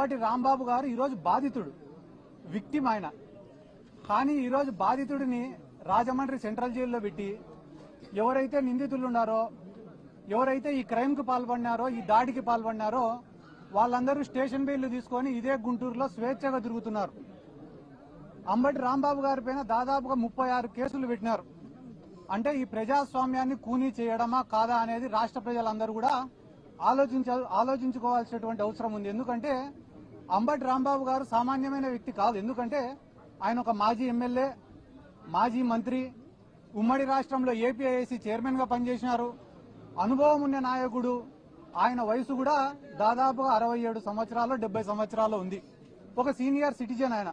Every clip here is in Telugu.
అంబటి రాంబాబు గారు ఈరోజు బాధితుడు విక్టిమ్ ఆయన. కానీ ఈరోజు బాధితుడిని రాజమండ్రి సెంట్రల్ జైల్లో పెట్టి ఎవరైతే నిందితులు ఉన్నారో ఎవరైతే ఈ క్రైమ్కి పాల్పడినారో ఈ దాడికి పాల్పడినారో వాళ్ళందరూ స్టేషన్ బెయిల్ తీసుకొని ఇదే గుంటూరులో స్వేచ్ఛగా తిరుగుతున్నారు. అంబటి రాంబాబు గారి పైన దాదాపుగా ముప్పై ఆరు కేసులు పెట్టినారు. అంటే ఈ ప్రజాస్వామ్యాన్ని కూనీ చేయడమా కాదా అనేది రాష్ట్ర ప్రజలందరూ కూడా ఆలోచించ ఆలోచించుకోవాల్సినటువంటి అవసరం ఉంది. ఎందుకంటే అంబటి రాంబాబు గారు సామాన్యమైన వ్యక్తి కాదు. ఎందుకంటే ఆయన ఒక మాజీ ఎమ్మెల్యే మాజీ మంత్రి ఉమ్మడి రాష్ట్రంలో ఏపీఐసి చైర్మన్గా పనిచేసినారు. అనుభవం ఉన్న నాయకుడు ఆయన వయసు కూడా దాదాపుగా అరవై ఏడు సంవత్సరాలు డెబ్బై సంవత్సరాలు ఉంది. ఒక సీనియర్ సిటిజన్ ఆయన.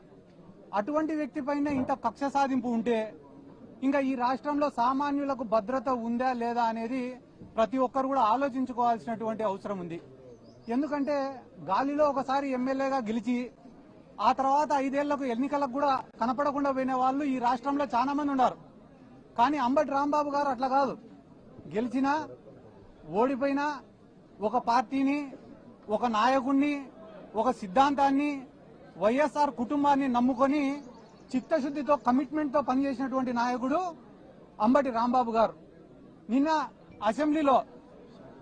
అటువంటి వ్యక్తి పైన ఇంత కక్ష సాధింపు ఉంటే ఇంకా ఈ రాష్ట్రంలో సామాన్యులకు భద్రత ఉందా లేదా అనేది ప్రతి ఒక్కరు కూడా ఆలోచించుకోవాల్సినటువంటి అవసరం ఉంది. ఎందుకంటే గాలిలో ఒకసారి ఎమ్మెల్యేగా గెలిచి ఆ తర్వాత ఐదేళ్ళకు ఎన్నికలకు కూడా కనపడకుండా పోయిన వాళ్ళు ఈ రాష్ట్రంలో చాలా మంది ఉన్నారు. కానీ అంబటి రాంబాబు గారు అట్లా కాదు. గెలిచినా ఓడిపోయినా ఒక పార్టీని ఒక నాయకుణ్ణి ఒక సిద్ధాంతాన్ని వైఎస్ఆర్ కుటుంబాన్ని నమ్ముకొని చిత్తశుద్ధితో కమిట్మెంట్తో పనిచేసినటువంటి నాయకుడు అంబటి రాంబాబు గారు. నిన్న అసెంబ్లీలో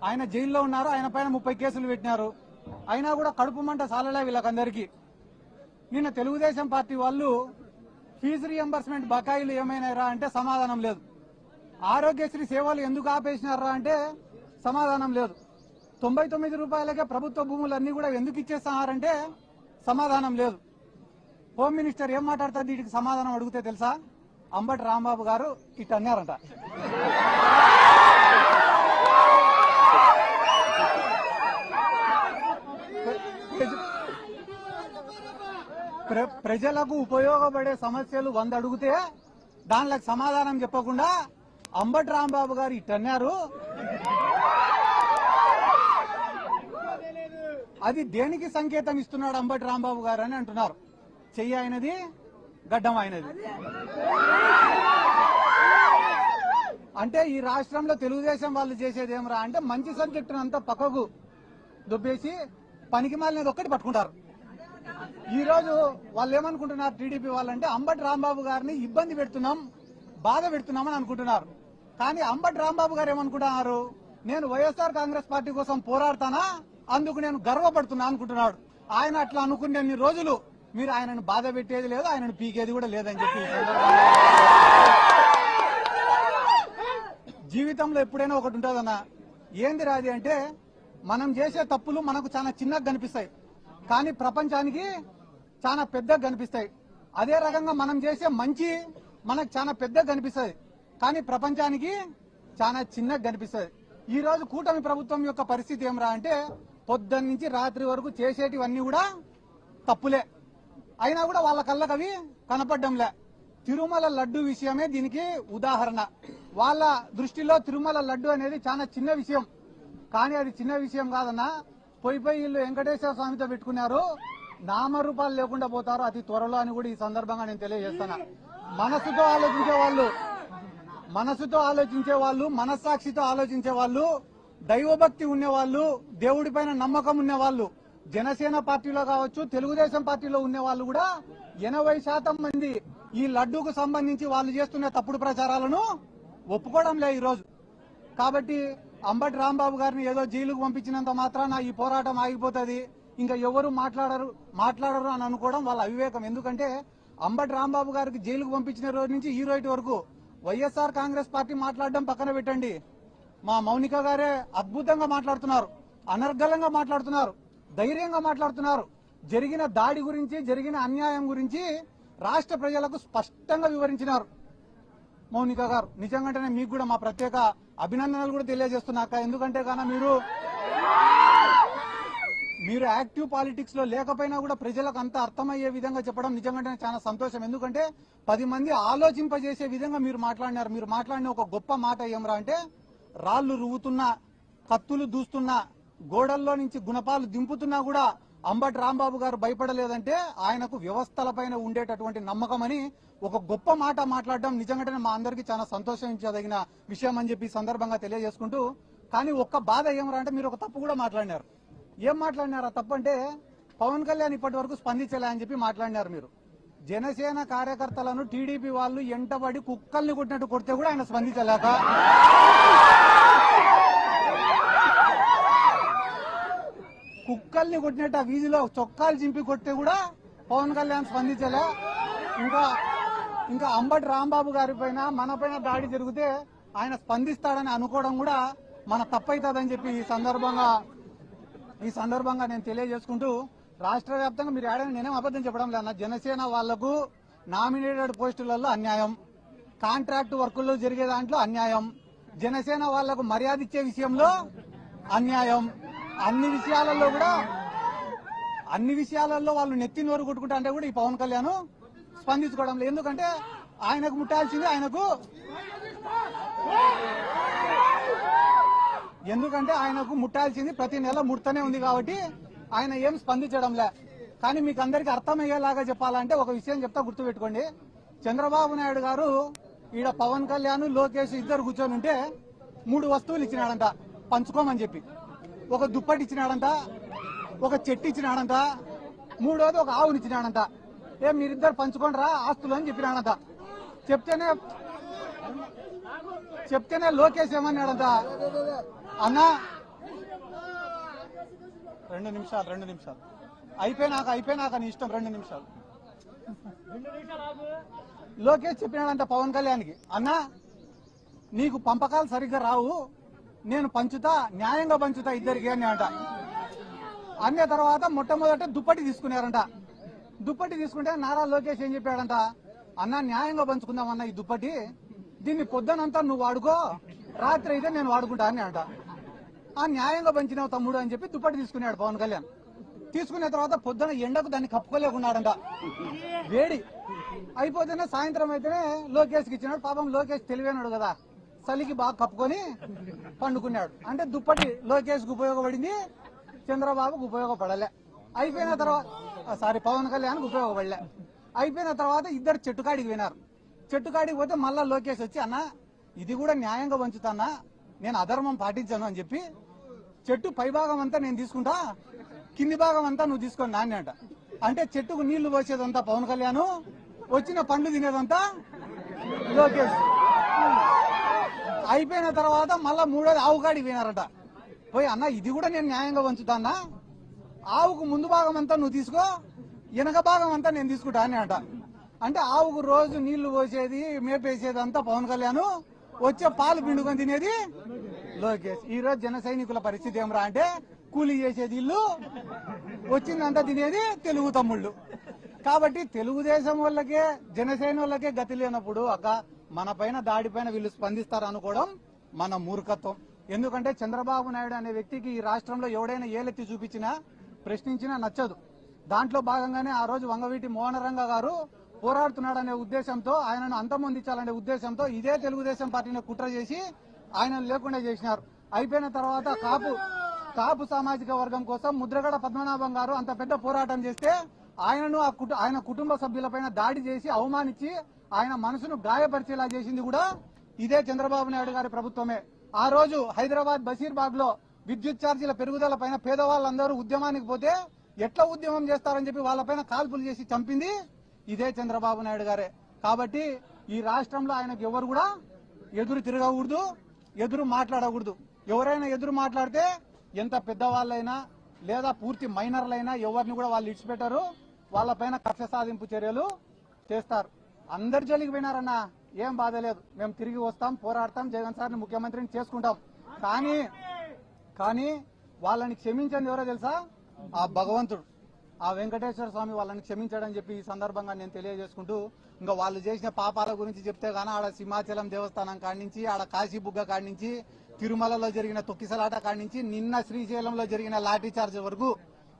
ఆయన జైల్లో ఉన్నారు ఆయన పైన ముప్పై కేసులు పెట్టినారు. అయినా కూడా కడుపు మంట సాలలే వీళ్ళకందరికీ. నిన్న తెలుగుదేశం పార్టీ వాళ్ళు ఫీజు రియంబర్స్మెంట్ బకాయిలు ఏమైనారా అంటే సమాధానం లేదు. ఆరోగ్యశ్రీ సేవలు ఎందుకు ఆపేసినారా అంటే సమాధానం లేదు. తొంభై తొమ్మిది రూపాయలకే ప్రభుత్వ భూములన్నీ కూడా ఎందుకు ఇచ్చేస్తున్నారంటే సమాధానం లేదు. హోమ్ మినిస్టర్ ఏం మాట్లాడుతుంది వీటికి సమాధానం అడిగితే తెలుసా? అంబటి రాంబాబు గారు ఇట్ అన్నారంట. ప్రజలకు ఉపయోగపడే సమస్యలు వంద అడిగితే దానిలకు సమాధానం చెప్పకుండా అంబటి రాంబాబు గారు ఇట్టన్నారు అది దేనికి సంకేతం ఇస్తున్నాడు అంబటి రాంబాబు గారు అని అంటున్నారు. చెయ్యి అయినది గడ్డం అయినది అంటే ఈ రాష్ట్రంలో తెలుగుదేశం వాళ్ళు చేసేది ఏమరా అంటే మంచి సబ్జెక్టును అంతా పక్కకు దుబ్బేసి పనికి మాలినది ఒక్కటి పట్టుకుంటారు. ఈ రోజు వాళ్ళు ఏమనుకుంటున్నారు టీడీపీ వాళ్ళంటే అంబటి రాంబాబు గారిని ఇబ్బంది పెడుతున్నాం బాధ పెడుతున్నామని అనుకుంటున్నారు. కానీ అంబటి రాంబాబు గారు ఏమనుకుంటున్నారు? నేను వైఎస్ఆర్ కాంగ్రెస్ పార్టీ కోసం పోరాడతానా? అందుకు నేను గర్వపడుతున్నా అనుకుంటున్నాడు. ఆయన అట్లా అనుకునే రోజులు మీరు ఆయనను బాధ పెట్టేది లేదు ఆయనను పీకేది కూడా లేదని చెప్పి. జీవితంలో ఎప్పుడైనా ఒకటి ఉంటుందన్నా. ఏంది రాది అంటే మనం చేసే తప్పులు మనకు చాలా చిన్నగా కనిపిస్తాయి. కానీ ప్రపంచానికి చాలా పెద్దగా కనిపిస్తాయి. అదే రకంగా మనం చేసే మంచి మనకు చాలా పెద్దగా కనిపిస్తుంది కానీ ప్రపంచానికి చాలా చిన్నగా కనిపిస్తుంది ఈ రోజు కూటమి ప్రభుత్వం యొక్క పరిస్థితి ఏమరా అంటే పొద్దున్న నుంచి రాత్రి వరకు చేసేటివన్నీ కూడా తప్పులే. అయినా కూడా వాళ్ళ కళ్ళకు అవి కనపడ్డంలే. తిరుమల లడ్డు విషయమే దీనికి ఉదాహరణ. వాళ్ళ దృష్టిలో తిరుమల లడ్డు అనేది చాలా చిన్న విషయం. కానీ అది చిన్న విషయం కాదన్నా పోయి పోయి వీళ్ళు వెంకటేశ్వర స్వామితో పెట్టుకున్నారు. నామరూపాలు లేకుండా పోతారు. అతి త్వరలో అని కూడా ఈ సందర్భంగా నేను తెలియజేస్తాను మనసుతో ఆలోచించే వాళ్ళు మనసుతో ఆలోచించే వాళ్ళు మనస్సాక్షితో ఆలోచించే వాళ్ళు దైవభక్తి ఉన్నవాళ్ళు దేవుడి పైన నమ్మకం ఉన్నవాళ్ళు జనసేన పార్టీలో కావచ్చు తెలుగుదేశం పార్టీలో ఉన్న వాళ్ళు కూడా ఎనభై శాతం మంది ఈ లడ్డూకు సంబంధించి వాళ్ళు చేస్తున్న తప్పుడు ప్రచారాలను ఒప్పుకోవడం లే ఈరోజు. కాబట్టి అంబటి రాంబాబు గారిని ఏదో జైలుకు పంపించినంత మాత్రాన ఈ పోరాటం ఆగిపోతుంది. ఇంకా ఎవరు మాట్లాడరు మాట్లాడరు అని అనుకోవడం వాళ్ళ అవివేకం. ఎందుకంటే అంబటి రాంబాబు గారికి జైలుకు పంపించిన రోజు నుంచి ఈ రోజు వరకు వైఎస్ఆర్ కాంగ్రెస్ పార్టీ మాట్లాడడం పక్కన పెట్టండి. మా మౌనిక గారే అద్భుతంగా మాట్లాడుతున్నారు అనర్గళంగా మాట్లాడుతున్నారు ధైర్యంగా మాట్లాడుతున్నారు. జరిగిన దాడి గురించి జరిగిన అన్యాయం గురించి రాష్ట్ర ప్రజలకు స్పష్టంగా వివరించినారు. మౌనిక గారు నిజంగానే మీకు కూడా మా ప్రత్యేక అభినందనలు కూడా తెలియజేస్తున్నాక ఎందుకంటే కాన మీరు మీరు యాక్టివ్ పాలిటిక్స్లో లేకపోయినా కూడా ప్రజలకు అంత అర్థమయ్యే విధంగా చెప్పడం నిజంగానే చాలా సంతోషం. ఎందుకంటే పది మంది ఆలోచింపజేసే విధంగా మీరు మాట్లాడినారు. మీరు మాట్లాడిన ఒక గొప్ప మాట ఏమరా అంటే రాళ్ళు రువ్వుతున్నా కత్తులు దూస్తున్నా గోడల్లో నుంచి గుణపాలు దింపుతున్నా కూడా అంబటి రాంబాబు గారు భయపడలేదంటే ఆయనకు వ్యవస్థలపైన ఉండేటటువంటి నమ్మకం అని ఒక గొప్ప మాట మాట్లాడడం నిజంగానే మా అందరికీ చాలా సంతోషించదగిన విషయం అని చెప్పి సందర్భంగా తెలియజేసుకుంటూ కానీ ఒక్క బాధ ఏమరా అంటే మీరు ఒక తప్పు కూడా మాట్లాడినారు. ఏం మాట్లాడినారు? తప్పంటే తప్పు అంటే పవన్ కళ్యాణ్ ఇప్పటి వరకు స్పందించలే అని చెప్పి మాట్లాడినారు మీరు. జనసేన కార్యకర్తలను టీడీపీ వాళ్ళు ఎంటబడి కుక్కల్ని కొట్టినట్టు కొడితే కూడా ఆయన స్పందించలేక కుక్కల్ని కొట్టినట్టు ఆ వీధిలో చొక్కాలు చింపి కొట్టే కూడా పవన్ కళ్యాణ్ స్పందించలే. ఇంకా ఇంకా అంబటి రాంబాబు గారి పైన మన పైన దాడి జరిగితే ఆయన స్పందిస్తాడని అనుకోవడం కూడా మన తప్పైతుందని చెప్పి ఈ సందర్భంగా ఈ సందర్భంగా నేను తెలియజేసుకుంటూ రాష్ట్ర వ్యాప్తంగా మీరు ఏడని నేనేం అబద్ధం చెప్పడం లేదన్న జనసేన వాళ్ళకు నామినేటెడ్ పోస్టులలో అన్యాయం. కాంట్రాక్ట్ వర్కుల్లో జరిగే దాంట్లో అన్యాయం. జనసేన వాళ్ళకు మర్యాద ఇచ్చే విషయంలో అన్యాయం. అన్ని విషయాలలో కూడా అన్ని విషయాలలో వాళ్ళు నెత్తిన నోరు కొట్టుకుంటా అంటే కూడా ఈ పవన్ కళ్యాణ్ స్పందించుకోవడం లేదు. ఎందుకంటే ఆయనకు ముట్టాల్సింది ఆయనకు ఎందుకంటే ఆయనకు ముట్టాల్సింది ప్రతి నెల ముడతనే ఉంది కాబట్టి ఆయన ఏం స్పందించడంలే కానీ మీకు అందరికి అర్థమయ్యేలాగా చెప్పాలంటే ఒక విషయం చెప్తా గుర్తుపెట్టుకోండి. చంద్రబాబు నాయుడు గారు ఈడ పవన్ కళ్యాణ్ లోకేష్ ఇద్దరు కూర్చొని ఉంటే మూడు వస్తువులు ఇచ్చినాడంట. పంచుకోమని చెప్పి. ఒక దుప్పటి ఇచ్చినాడంట ఒక చెట్టు ఇచ్చినాడంట మూడోది ఒక ఆవుని ఇచ్చినాడంట. ఏం మీరిద్దరు పంచుకోండి రా ఆస్తులు అని చెప్పినాడంట. చెప్తేనే చెప్తేనే లోకేష్ ఏమన్నాడంట? అన్నా రెండు నిమిషాలు రెండు నిమిషాలు. అయిపోయినాక అయిపోయినాక నీ ఇష్టం రెండు నిమిషాలు. లోకేష్ చెప్పినాడంట పవన్ కళ్యాణ్కి. అన్నా నీకు పంపకాలు సరిగ్గా రావు. నేను పంచుతా న్యాయంగా పంచుతా ఇద్దరికి అని అంట. అన్న తర్వాత మొట్టమొదట దుప్పటి తీసుకున్నారంట. దుప్పటి తీసుకుంటే నారా లోకేష్ ఏం చెప్పాడంట? అన్న న్యాయంగా పంచుకుందాం అన్న ఈ దుప్పటి. దీన్ని పొద్దునంతా నువ్వు వాడుకో రాత్రి అయితే నేను వాడుకుంటా అని అంట. ఆ న్యాయంగా పంచినావు తమ్ముడు అని చెప్పి దుప్పటి తీసుకున్నాడు పవన్ కళ్యాణ్. తీసుకున్న తర్వాత పొద్దున ఎండకు దాన్ని కప్పుకోలేకున్నాడంట. వేడి. అయిపోతేనే సాయంత్రం అయితేనే లోకేష్కి ఇచ్చినాడు. పాపం లోకేష్ తెలివైనాడు కదా. చలికి బాగా కప్పుకొని పండుకున్నాడు. అంటే దుప్పటి లోకేష్కి ఉపయోగపడింది చంద్రబాబుకు ఉపయోగపడలే. అయిపోయిన తర్వాత సారీ పవన్ కళ్యాణ్కి ఉపయోగపడలే. అయిపోయిన తర్వాత ఇద్దరు చెట్టుకాడికి వినారు చెట్టుకాడికి పోతే మళ్ళా లోకేష్ వచ్చి అన్న ఇది కూడా న్యాయంగా పంచుతానా నేను అధర్మం పాటించాను అని చెప్పి చెట్టు పై భాగం అంతా నేను తీసుకుంటా కింది భాగం అంతా నువ్వు తీసుకొని నాన్న అంట అంటే చెట్టుకు నీళ్ళు పోసేదంతా పవన్ కళ్యాణ్ వచ్చిన పండ్లు తినేదంతా లోకేష్. అయిపోయిన తర్వాత మళ్ళా మూడోది ఆవు పోయినారట. పోయి అన్న ఇది కూడా నేను న్యాయంగా పంచుతానా ఆవుకు ముందు భాగం అంతా నువ్వు తీసుకో వెనక భాగం అంతా నేను తీసుకుంటా అని అంట అంటే ఆవుకు రోజు నీళ్ళు పోసేది మేపేసేది అంతా పవన్ కళ్యాణ్. వచ్చే పాలు పిండుకొని తినేది లోకేష్. ఈ రోజు జన సైనికుల పరిస్థితి ఏమరా అంటే కూలీ చేసేది ఇల్లు వచ్చిందంతా తినేది తెలుగు తమ్ముళ్ళు. కాబట్టి తెలుగుదేశం వాళ్ళకే జనసేన వాళ్ళకే గతి లేనప్పుడు అక్క మన పైన దాడి పైన వీళ్ళు స్పందిస్తారు అనుకోవడం మన మూర్ఖత్వం. ఎందుకంటే చంద్రబాబు నాయుడు అనే వ్యక్తికి ఈ రాష్ట్రంలో ఎవడైనా ఏలెత్తి చూపించినా ప్రశ్నించినా నచ్చదు. దాంట్లో భాగంగానే ఆ రోజు వంగవీటి మోహనరంగ గారు పోరాడుతున్నాడనే ఉద్దేశంతో ఆయనను అంతమొందించాలనే ఉద్దేశంతో ఇదే తెలుగుదేశం పార్టీని కుట్ర చేసి ఆయనను లేకుండా చేసినారు. అయిపోయిన తర్వాత కాపు కాపు సామాజిక వర్గం కోసం ముద్రగడ పద్మనాభం గారు అంత పెద్ద పోరాటం చేస్తే ఆయనను ఆ ఆయన కుటుంబ సభ్యులపైన దాడి చేసి అవమానించి ఆయన మనసును గాయపరిచేలా చేసింది కూడా ఇదే చంద్రబాబు నాయుడు గారి ప్రభుత్వమే. ఆ రోజు హైదరాబాద్ బషీర్బాగ్లో విద్యుత్ ఛార్జీల పెరుగుదల పైన పేదవాళ్ళందరూ ఉద్యమానికి పోతే ఎట్లా ఉద్యమం చేస్తారని చెప్పి వాళ్ళపైన కాల్పులు చేసి చంపింది ఇదే చంద్రబాబు నాయుడు గారే. కాబట్టి ఈ రాష్ట్రంలో ఆయనకు ఎవరు కూడా ఎదురు తిరగకూడదు ఎదురు మాట్లాడకూడదు. ఎవరైనా ఎదురు మాట్లాడితే ఎంత పెద్దవాళ్ళైనా లేదా పూర్తి మైనర్లైనా ఎవరిని కూడా వాళ్ళు ఇచ్చిపెట్టారు వాళ్ళపైన కక్ష సాధింపు చర్యలు చేస్తారు. అందరు జైలుకి పోయినారన్నా ఏం బాధ లేదు. మేము తిరిగి వస్తాం పోరాడతాం జగన్ సార్ని ముఖ్యమంత్రిని చేసుకుంటాం. కానీ కానీ వాళ్ళని క్షమించండి ఎవరో తెలుసా? ఆ భగవంతుడు. ఆ వెంకటేశ్వర స్వామి వాళ్ళని క్షమించాడని చెప్పి ఈ సందర్భంగా నేను తెలియజేసుకుంటూ ఇంకా వాళ్ళు చేసిన పాపాల గురించి చెప్తే గానీ ఆడ సింహాచలం దేవస్థానం కాడించి నుంచి ఆడ కాశీబుగ్గ కాడించి నుంచి తిరుమలలో జరిగిన తొక్కిసలాట కాడించి నుంచి నిన్న శ్రీశైలంలో జరిగిన లాఠీ చార్జ్ వరకు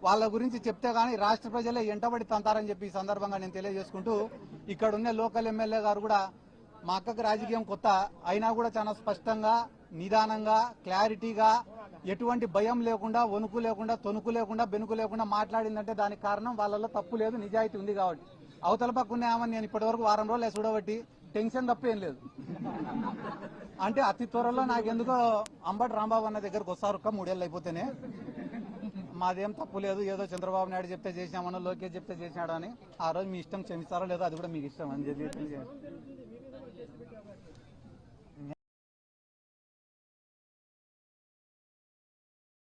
వాళ్ళ గురించి చెప్తే గానీ రాష్ట్ర ప్రజలే ఎంటబడి తంతారని చెప్పి ఈ సందర్భంగా నేను తెలియజేసుకుంటూ ఇక్కడ ఉన్న లోకల్ ఎమ్మెల్యే గారు కూడా మా అక్కకి రాజకీయం కొత్త అయినా కూడా చాలా స్పష్టంగా నిదానంగా క్లారిటీగా ఎటువంటి భయం లేకుండా వణుకు లేకుండా తొనుకు లేకుండా బెనుకు లేకుండా మాట్లాడిందంటే దానికి కారణం వాళ్ళలో తప్పు లేదు నిజాయితీ ఉంది కాబట్టి. అవతల పక్క ఆమె నేను ఇప్పటివరకు వారం రోజులు చూడబట్టి టెన్షన్ తప్పేం లేదు. అంటే అతి త్వరలో నాకెందుకో అంబటి రాంబాబు అన్న దగ్గరకు వస్తారు ఒక్క మూడేళ్ళు అయిపోతేనే. మాదేం తప్పు లేదు. ఏదో చంద్రబాబు నాయుడు చెప్తే చేసినామనో లోకేష్ చెప్తే చేసినాడని అని ఆ రోజు మీ ఇష్టం క్షమిస్తారో లేదో అది కూడా మీకు ఇష్టం అని చెప్పి